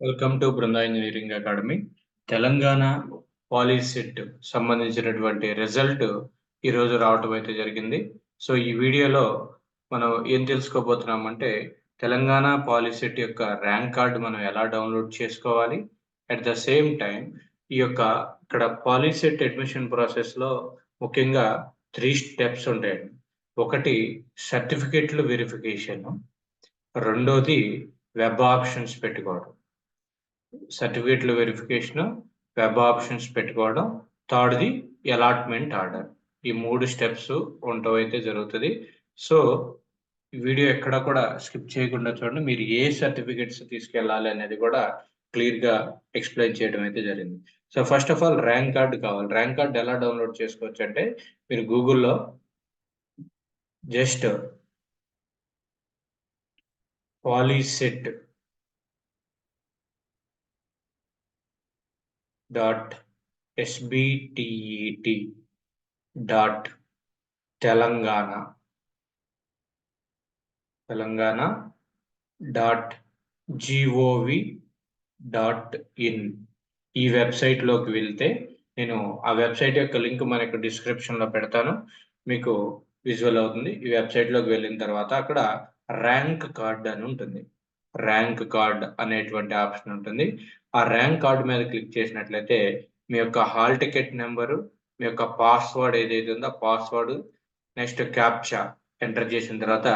Welcome to Brinda engineering academy Telangana POLYCET సంబంధించినటువంటి result ఈరోజు రావటం అయితే జరిగింది. సో ఈ వీడియోలో మనం ఏం తెలుసుకోబోతున్నామంటే తెలంగాణ పాలిసెట్ యొక్క ర్యాంక్ కార్డు మనం ఎలా డౌన్లోడ్ చేసుకోవాలి. అట్ ద సేమ్ టైం ఈ యొక్క ఇక్కడ పాలిసెట్ అడ్మిషన్ ప్రాసెస్లో ముఖ్యంగా త్రీ స్టెప్స్ ఉంటాయండి ఒకటి సర్టిఫికెట్లు వెరిఫికేషన్ రెండోది వెబ్ ఆప్షన్స్ పెట్టుకోవడం. సర్టిఫికేట్ల వెరిఫికేషన్ వెబ్ ఆప్షన్స్ పెట్టుకోవడం. థర్డ్ది అలాట్మెంట్ ఆర్డర్ ఈ మూడు స్టెప్స్ ఉండటం అయితే జరుగుతుంది. సో వీడియో ఎక్కడ కూడా స్కిప్ చేయకుండా చూడండి. మీరు ఏ సర్టిఫికేట్స్ తీసుకెళ్ళాలి అనేది కూడా క్లియర్గా ఎక్స్ప్లెయిన్ చేయడం అయితే జరిగింది. So first of all rank card కావాలి. ర్యాంక్ కార్డు ఎలా డౌన్లోడ్ చేసుకోవచ్చు అంటే మీరు గూగుల్లో just POLYCET dot SBTET dot Telangana Telangana dot gov dot in ఈ వెబ్సైట్లోకి వెళ్తే నేను ఆ వెబ్సైట్ యొక్క లింక్ మనకు డిస్క్రిప్షన్లో పెడతాను. మీకు విజువల్ అవుతుంది. ఈ వెబ్సైట్లోకి వెళ్ళిన తర్వాత అక్కడ ర్యాంక్ కార్డ్ అని ఉంటుంది. ర్యాంక్ కార్డ్ అనేటువంటి ఆప్షన్ ఉంటుంది. ఆ ర్యాంక్ కార్డు మీద క్లిక్ చేసినట్లయితే మీ యొక్క హాల్ టికెట్ నెంబరు మీ యొక్క పాస్వర్డ్ ఏదైతే ఉందో పాస్వర్డ్ నెక్స్ట్ క్యాప్చా ఎంటర్ చేసిన తర్వాత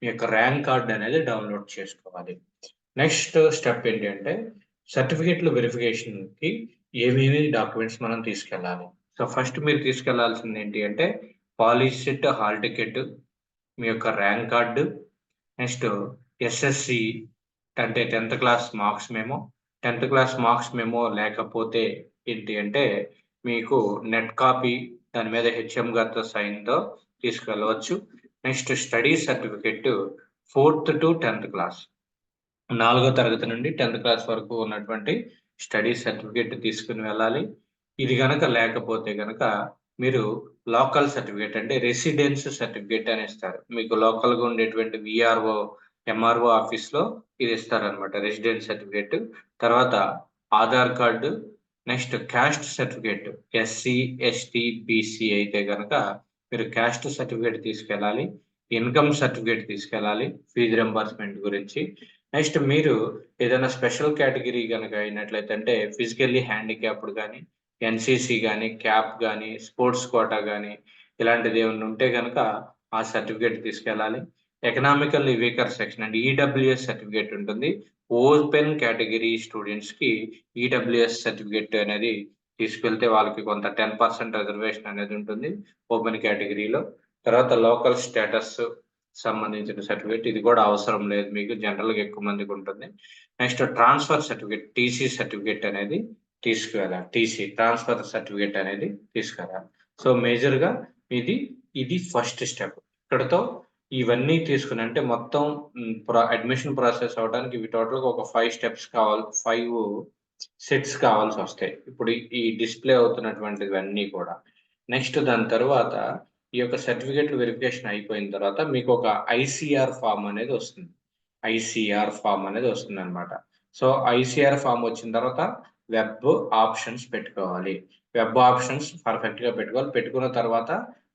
మీ యొక్క ర్యాంక్ కార్డ్ అనేది డౌన్లోడ్ చేసుకోవాలి. నెక్స్ట్ స్టెప్ ఏంటి అంటే సర్టిఫికేట్ల వెరిఫికేషన్కి ఏమేమి డాక్యుమెంట్స్ మనం తీసుకెళ్ళాలి? సో ఫస్ట్ మీరు తీసుకెళ్ళాల్సింది ఏంటి అంటే పాలిసెట్ హాల్ టికెట్ మీ యొక్క ర్యాంక్ కార్డు నెక్స్ట్ ఎస్ఎస్సి అంటే tenth class marks memo tenth class marks memo లేకపోతే ఏంటి అంటే మీకు నెట్ కాపీ దాని మీద హెచ్ఎం గారితో సైన్తో తీసుకెళ్ళవచ్చు. Next study certificate fourth to tenth class నాలుగో తరగతి నుండి టెన్త్ క్లాస్ వరకు ఉన్నటువంటి స్టడీ సర్టిఫికేట్ తీసుకుని వెళ్ళాలి. ఇది కనుక లేకపోతే కనుక మీరు లోకల్ సర్టిఫికేట్ అంటే రెసిడెన్స్ సర్టిఫికేట్ అని ఇస్తారు మీకు లోకల్గా ఉండేటువంటి విఆర్ఓ ఎంఆర్ఓ ఆఫీస్లో ఇది ఇస్తారనమాట రెసిడెంట్ సర్టిఫికేట్ తర్వాత Aadhaar card next caste certificate SC ST BC అయితే కనుక మీరు క్యాస్ట్ సర్టిఫికేట్ తీసుకెళ్ళాలి ఇన్కమ్ సర్టిఫికేట్ తీసుకెళ్ళాలి ఫీజు రెంబర్స్మెంట్ గురించి. నెక్స్ట్ మీరు ఏదైనా స్పెషల్ కేటగిరీ కనుక అయినట్లయితే అంటే ఫిజికల్లీ హ్యాండిక్యాప్డ్ కానీ ఎన్సీసీ కానీ క్యాప్ కానీ స్పోర్ట్స్ కోటా కానీ ఇలాంటిది ఏమైనా ఉంటే కనుక ఆ సర్టిఫికేట్ తీసుకెళ్ళాలి. Economically weaker section and. EWS certificate ఉంటుంది. ఓపెన్ కేటగిరీ స్టూడెంట్స్కి ఈడబ్ల్యూఎస్ సర్టిఫికేట్ అనేది తీసుకెళ్తే వాళ్ళకి కొంత టెన్ పర్సెంట్ రిజర్వేషన్ అనేది ఉంటుంది ఓపెన్ కేటగిరీలో తర్వాత లోకల్ స్టేటస్ సంబంధించిన సర్టిఫికేట్ ఇది కూడా అవసరం లేదు మీకు జనరల్గా ఎక్కువ మందికి ఉంటుంది. Next transfer certificate TC certificate అనేది తీసుకువెళ్ళాలి టీసీ ట్రాన్స్ఫర్ సర్టిఫికేట్ అనేది తీసుకెళ్ళాలి సో మేజర్గా ఇది ఇది ఫస్ట్ స్టెప్ ఇక్కడతో ఇవన్నీ తీసుకుని అంటే మొత్తం అడ్మిషన్ ప్రాసెస్ అవడానికి ఇవి టోటల్గా ఒక ఫైవ్ స్టెప్స్ కావాలి ఫైవ్ సెట్స్ కావాల్సి వస్తాయి. ఇప్పుడు ఈ డిస్ప్లే అవుతున్నటువంటివన్నీ కూడా. నెక్స్ట్ దాని తర్వాత ఈ యొక్క సర్టిఫికేట్ వెరిఫికేషన్ అయిపోయిన తర్వాత మీకు ఒక ఐసీఆర్ ఫామ్ అనేది వస్తుంది. ఐసీఆర్ ఫామ్ అనేది వస్తుంది అనమాట సో ఐసీఆర్ ఫామ్ వచ్చిన తర్వాత వెబ్ ఆప్షన్స్ పెట్టుకోవాలి. వెబ్ ఆప్షన్స్ పర్ఫెక్ట్గా పెట్టుకోవాలి. పెట్టుకున్న తర్వాత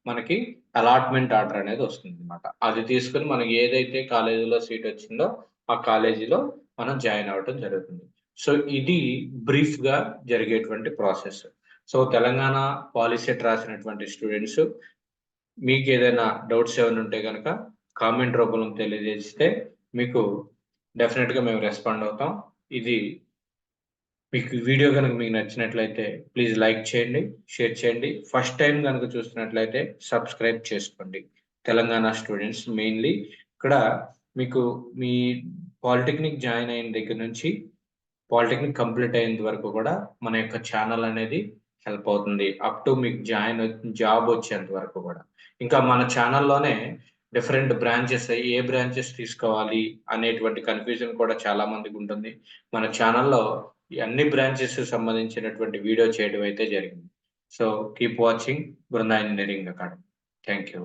మనకి అలాట్మెంట్ ఆర్డర్ అనేది వస్తుంది అనమాట అది తీసుకుని మనకి ఏదైతే కాలేజీలో సీట్ వచ్చిందో ఆ కాలేజీలో మనం జాయిన్ అవ్వటం జరుగుతుంది. సో ఇది బ్రీఫ్గా జరిగేటువంటి ప్రాసెస్. సో తెలంగాణ పాలిసెట్ రాసినటువంటి స్టూడెంట్స్ మీకు ఏదైనా డౌట్స్ ఏమైనా ఉంటే కనుక కామెంట్ రూపంలో తెలియజేస్తే మీకు డెఫినెట్గా మేము రెస్పాండ్ అవుతాం. ఇది మీకు వీడియో కనుక మీకు నచ్చినట్లయితే ప్లీజ్ లైక్ చేయండి షేర్ చేయండి. ఫస్ట్ టైం కనుక చూస్తున్నట్లయితే సబ్స్క్రైబ్ చేసుకోండి. తెలంగాణ స్టూడెంట్స్ మెయిన్లీ ఇక్కడ మీకు మీ పాలిటెక్నిక్ జాయిన్ అయిన దగ్గర నుంచి పాలిటెక్నిక్ కంప్లీట్ అయినంత వరకు కూడా మన యొక్క ఛానల్ అనేది హెల్ప్ అవుతుంది. అప్ టు మీకు జాయిన్ జాబ్ వచ్చేంత వరకు కూడా. ఇంకా మన ఛానల్లోనే డిఫరెంట్ బ్రాంచెస్ ఏ బ్రాంచెస్ తీసుకోవాలి అనేటువంటి కన్ఫ్యూజన్ కూడా చాలా మందికి ఉంటుంది. మన ఛానల్లో అన్ని బ్రాంచెస్ సంబంధించినటువంటి వీడియో చేయడం అయితే జరిగింది. So keep watching Brinda engineering academy thank you